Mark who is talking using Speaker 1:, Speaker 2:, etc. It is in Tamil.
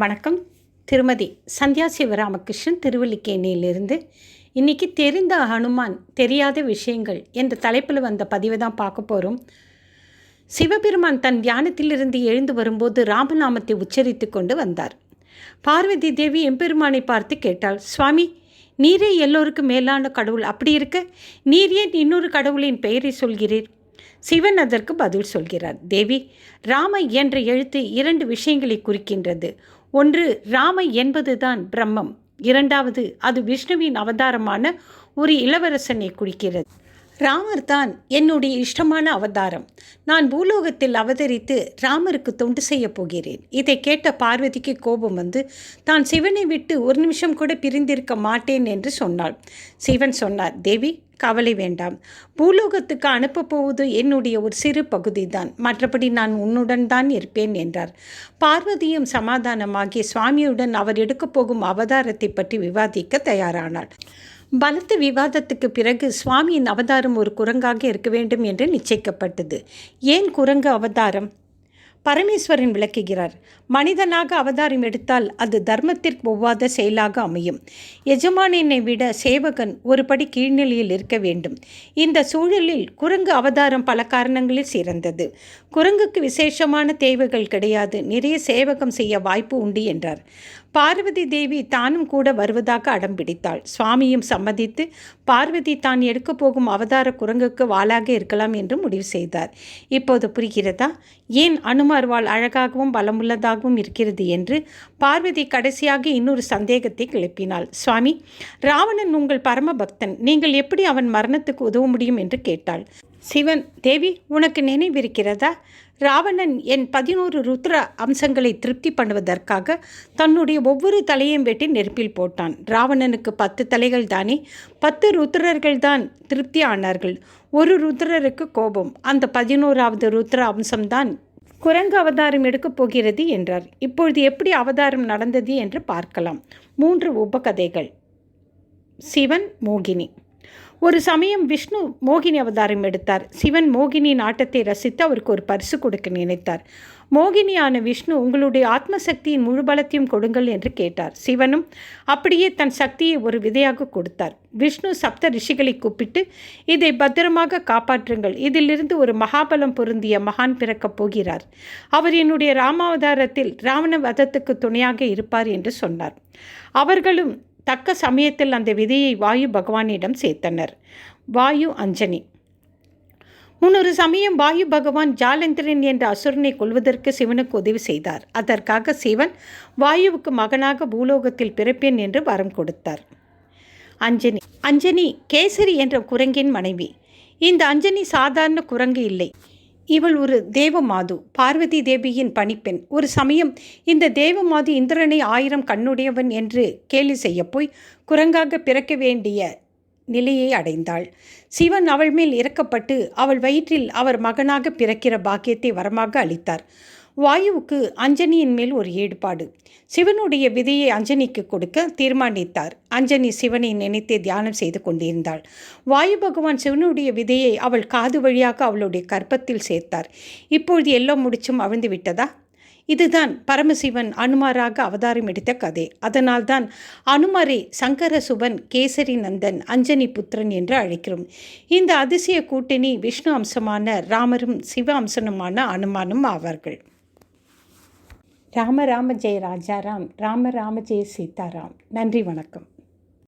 Speaker 1: வணக்கம். திருமதி சந்தியா சிவராமகிருஷ்ணன் திருவல்லிக்கேணியிலிருந்து இன்றைக்கி தெரிந்த ஹனுமான் தெரியாத விஷயங்கள் என்ற தலைப்பில் வந்த பதிவை தான் பார்க்க போகிறோம் சிவபெருமான் தன் தியானத்திலிருந்து எழுந்து வரும்போது ராமநாமத்தை உச்சரித்து கொண்டு வந்தார். பார்வதி தேவி எம்பெருமானை பார்த்து கேட்டாள் சுவாமி நீரே எல்லோருக்கும் மேலான கடவுள் அப்படி இருக்க? நீர் ஏன் இன்னொரு கடவுளின் பெயரை சொல்கிறீர்? சிவன் அதற்கு பதில் சொல்கிறார் தேவி ராம என்ற எழுத்து இரண்டு விஷயங்களை குறிக்கின்றது. ஒன்று ராம என்பதுதான் பிரம்மம். இரண்டாவது அது விஷ்ணுவின் அவதாரமான ஒரு இளவரசனை குறிக்கிறது. ராமர் தான் என்னுடைய இஷ்டமான அவதாரம். நான் பூலோகத்தில் அவதரித்து ராமருக்கு தொண்டு செய்ய போகிறேன். இதை கேட்ட பார்வதிக்கு கோபம் வந்து தான் சிவனை விட்டு ஒரு நிமிஷம் கூட பிரிந்திருக்க மாட்டேன் என்று சொன்னாள். சிவன் சொன்னார் தேவி கவலை வேண்டாம். பூலோகத்துக்கு அனுப்பப் போவது என்னுடைய ஒரு சிறு பகுதி தான் மற்றபடி நான் உன்னுடன் தான் இருப்பேன் என்றார். பார்வதியும் சமாதானமாகி சுவாமியுடன் அவர் எடுக்கப் போகும் அவதாரத்தை பற்றி விவாதிக்க தயாரானாள். பலத்த விவாதத்துக்கு பிறகு சுவாமியின் அவதாரம் ஒரு குரங்காக இருக்க வேண்டும் என்று நிச்சயிக்கப்பட்டது. ஏன் குரங்கு அவதாரம்? பரமேஸ்வரன் விளக்குகிறார் மனிதனாக அவதாரம் எடுத்தால் அது தர்மத்திற்கு ஒவ்வாத செயலாக அமையும். எஜமானினை விட சேவகன் ஒரு படி கீழ்நிலையில் இருக்க வேண்டும். இந்த சூழலில் குரங்கு அவதாரம் பல காரணங்களில் சிறந்தது. குரங்குக்கு விசேஷமான தேவைகள் கிடையாது. நிறைய சேவகம் செய்ய வாய்ப்பு உண்டு என்றார். பார்வதி தேவி தானும் கூட வருவதாக அடம் பிடித்தாள். சுவாமியும் சம்மதித்து பார்வதி தான் எடுக்கப் போகும் அவதார குரங்குக்கு வாளாக இருக்கலாம் என்று முடிவு செய்தார். இப்போது புரிகிறதா? ஏன் அனுமார் வாள் அழகாகவும் பலமுள்ளதாகவும் இருக்கிறது என்று பார்வதி கடைசியாக இன்னொரு சந்தேகத்தை கிளப்பினாள். சுவாமி ராவணன் உங்கள் பரமபக்தன் நீங்கள் எப்படி அவன் மரணத்துக்கு உதவ முடியும் என்று கேட்டாள். சிவன் தேவி உனக்கு நினைவிருக்கிறதா? ராவணன் என் பதினோரு ருத்ர அம்சங்களை திருப்தி பண்ணுவதற்காக தன்னுடைய ஒவ்வொரு தலையும் வெட்டி நெருப்பில் போட்டான். ராவணனுக்கு பத்து தலைகள் தானே? பத்து ருத்ரர்கள் தான் திருப்தி ஆனார்கள். ஒரு ருத்ரருக்கு கோபம். அந்த பதினோராவது ருத்ர அம்சம்தான் குரங்கு அவதாரம் எடுக்கப் போகிறது என்றார். இப்பொழுது எப்படி அவதாரம் நடந்தது என்று பார்க்கலாம். மூன்று உபகதைகள். சிவன் மோகினி. ஒரு சமயம் விஷ்ணு மோகினி அவதாரம் எடுத்தார். சிவன் மோகினியின் ஆட்டத்தை ரசித்து அவருக்கு ஒரு பரிசு கொடுக்க நினைத்தார். மோகினியான விஷ்ணு உங்களுடைய ஆத்மசக்தியின் முழு பலத்தையும் கொடுங்கள் என்று கேட்டார். சிவனும் அப்படியே தன் சக்தியை ஒரு விதையாக கொடுத்தார். விஷ்ணு சப்த ரிஷிகளை கூப்பிட்டு இதை பத்திரமாக காப்பாற்றுங்கள். இதிலிருந்து ஒரு மகாபலம் பொருந்திய மகான் பிறக்கப் போகிறார். அவர் என்னுடைய ராமாவதாரத்தில் ராவண வதத்துக்கு துணையாக இருப்பார் என்று சொன்னார். அவர்களும் தக்க சமயத்தில் அந்த விதையை வாயு பகவானிடம் சேர்த்தனர். வாயு அஞ்சனி. முன்னொரு சமயம் வாயு பகவான் ஜாலந்திரன் என்ற அசுரனை கொள்வதற்கு சிவனுக்கு உதவி செய்தார். அதற்காக சிவன் வாயுவுக்கு மகனாக பூலோகத்தில் பிறப்பேன் என்று வரம் கொடுத்தார். அஞ்சனி. அஞ்சனி கேசரி என்ற குரங்கின் மனைவி. இந்த அஞ்சனி சாதாரண குரங்கு இல்லை. இவள் ஒரு தேவமாது பார்வதி தேவியின் பணிப்பெண். ஒரு சமயம் இந்த தேவமாது இந்திரனை ஆயிரம் கண்ணுடையவன் என்று கேலி செய்ய போய் குரங்காக பிறக்க வேண்டிய நிலையை அடைந்தாள். சிவன் அவள் மேல் இறக்கப்பட்டு அவள் வயிற்றில் அவர் மகனாக பிறக்கிற பாக்கியத்தை வரமாக அளித்தார். வாயுவுக்கு அஞ்சனியின் மேல் ஒரு ஈடுபாடு சிவனுடைய விதையை அஞ்சனிக்கு கொடுக்க தீர்மானித்தார். அஞ்சனி சிவனை நினைத்தே தியானம் செய்து கொண்டிருந்தாள். வாயு பகவான் சிவனுடைய விதையை அவள் காது வழியாக அவளுடைய கற்பத்தில் சேர்த்தார். இப்பொழுது எல்லாம் முடிச்சும் அவிழ்ந்து விட்டதா? இதுதான் பரமசிவன் அனுமாராக அவதாரம் எடுத்த கதை. அதனால்தான் அனுமரை சங்கர சுபன் கேசரி நந்தன் அஞ்சனி புத்திரன் என்று அழைக்கிறோம். இந்த அதிசய கூட்டணி விஷ்ணு அம்சமான ராமரும் சிவ அம்சனுமான அனுமானும் ஆவார்கள். ராம ராம ஜெய ராஜாராம் ராம ராம ஜெய சீதாராம் நன்றி வணக்கம்.